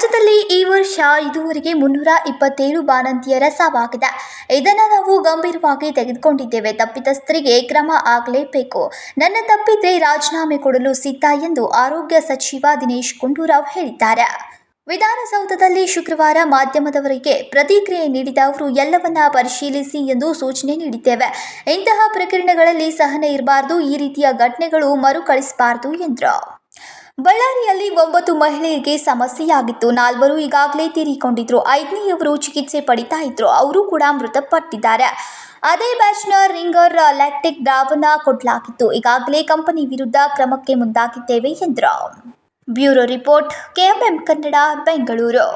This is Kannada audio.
ರಾಜ್ಯದಲ್ಲಿ ಈ ವರ್ಷ ಇದುವರೆಗೆ ಮುನ್ನೂರ ಇಪ್ಪತ್ತೇಳು ಬಾಣಂತಿಯರ ಸಾವಾಗಿದೆ ಇದನ್ನು ನಾವು ಗಂಭೀರವಾಗಿ ತೆಗೆದುಕೊಂಡಿದ್ದೇವೆ. ತಪ್ಪಿತಸ್ಥರಿಗೆ ಕ್ರಮ ಆಗಲೇಬೇಕು. ನನ್ನ ತಪ್ಪಿದ್ರೆ ರಾಜೀನಾಮೆ ಕೊಡಲು ಸಿದ್ಧ ಎಂದು ಆರೋಗ್ಯ ಸಚಿವ ದಿನೇಶ್ ಗುಂಡೂರಾವ್ ಹೇಳಿದ್ದಾರೆ. ವಿಧಾನಸೌಧದಲ್ಲಿ ಶುಕ್ರವಾರ ಮಾಧ್ಯಮದವರಿಗೆ ಪ್ರತಿಕ್ರಿಯೆ ನೀಡಿದ ಅವರು, ಎಲ್ಲವನ್ನ ಪರಿಶೀಲಿಸಿ ಎಂದು ಸೂಚನೆ ನೀಡಿದ್ದೇವೆ. ಇಂತಹ ಪ್ರಕರಣಗಳಲ್ಲಿ ಸಹನೆ ಇರಬಾರದು. ಈ ರೀತಿಯ ಘಟನೆಗಳು ಮರುಕಳಿಸಬಾರದು ಎಂದರು. ಬಳ್ಳಾರಿಯಲ್ಲಿ ಒಂಬತ್ತು ಮಹಿಳೆಯರಿಗೆ ಸಮಸ್ಯೆಯಾಗಿತ್ತು. ನಾಲ್ವರು ಈಗಾಗಲೇ ತೀರಿಕೊಂಡಿದ್ರು. ಐದನೆಯವರು ಚಿಕಿತ್ಸೆ ಪಡಿತಾ ಇದ್ರು. ಅವರು ಕೂಡ ಮೃತಪಟ್ಟಿದ್ದಾರೆ. ಅದೇ ಬ್ಯಾಚ್ನ ರಿಂಗರ್ ಲ್ಯಾಕ್ಟಿಕ್ ದ್ರಾವಣ ಕೊಡಲಾಗಿತ್ತು. ಈಗಾಗಲೇ ಕಂಪನಿ ವಿರುದ್ಧ ಕ್ರಮಕ್ಕೆ ಮುಂದಾಗಿದ್ದೇವೆ ಎಂದರು. Bureau report, KMM Kannada, Bengaluru.